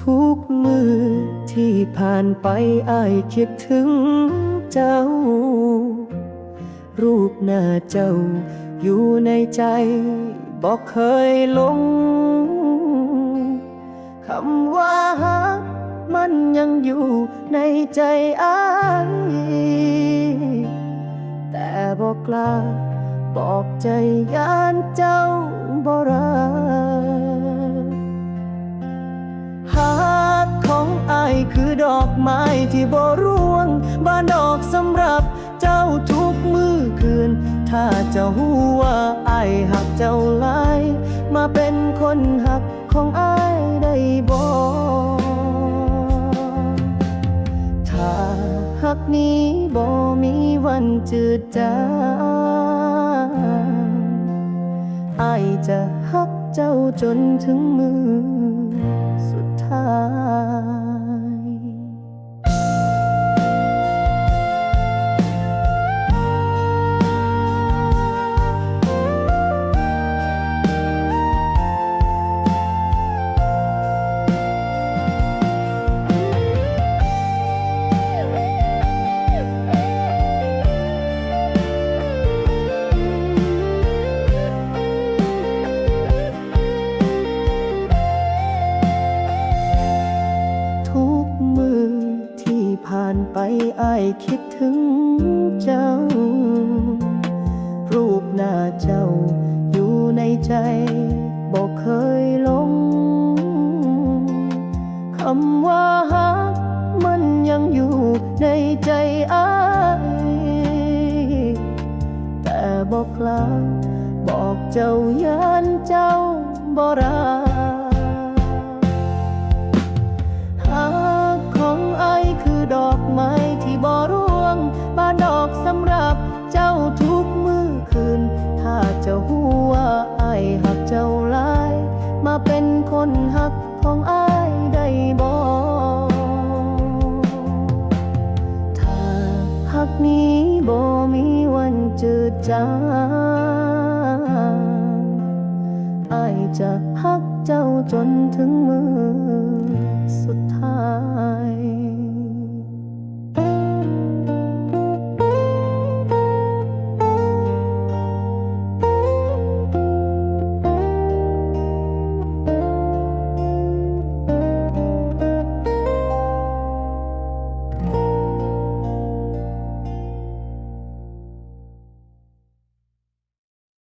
ทุกมือที่ผ่านไปอายคิดถึงเจ้า รูปหน้าเจ้าอยู่ในใจบอกเคยลงคำว่าฮักมันยังอยู่ในใจอายแต่บอกกล้าบอกใจยานเจ้าบ่รัก คือดอกไม้ที่บ่ร่วงบานดอกสำหรับเจ้าทุกมือคืน ถ้าเจ้าหูว่าอหักเจ้าลายมาเป็นคนหักของไอได้บ่ถ้าหักนี้บ่มีวันจืดจางไอจะหักเจ้าจนถึงมือสุดท้าย อายคิดถึงเจ้า รูปหน้าเจ้าอยู่ในใจบอกเคยลงคำว่าฮักมันยังอยู่ในใจอายแต่บอกลาบอกเจ้ายันเจ้าบ่รัก เป็นคนหักของไอายได้บ่ถ้าหักนี้บ่มีวันจืดจางอายจะหักเจ้าจนถึงมือสุด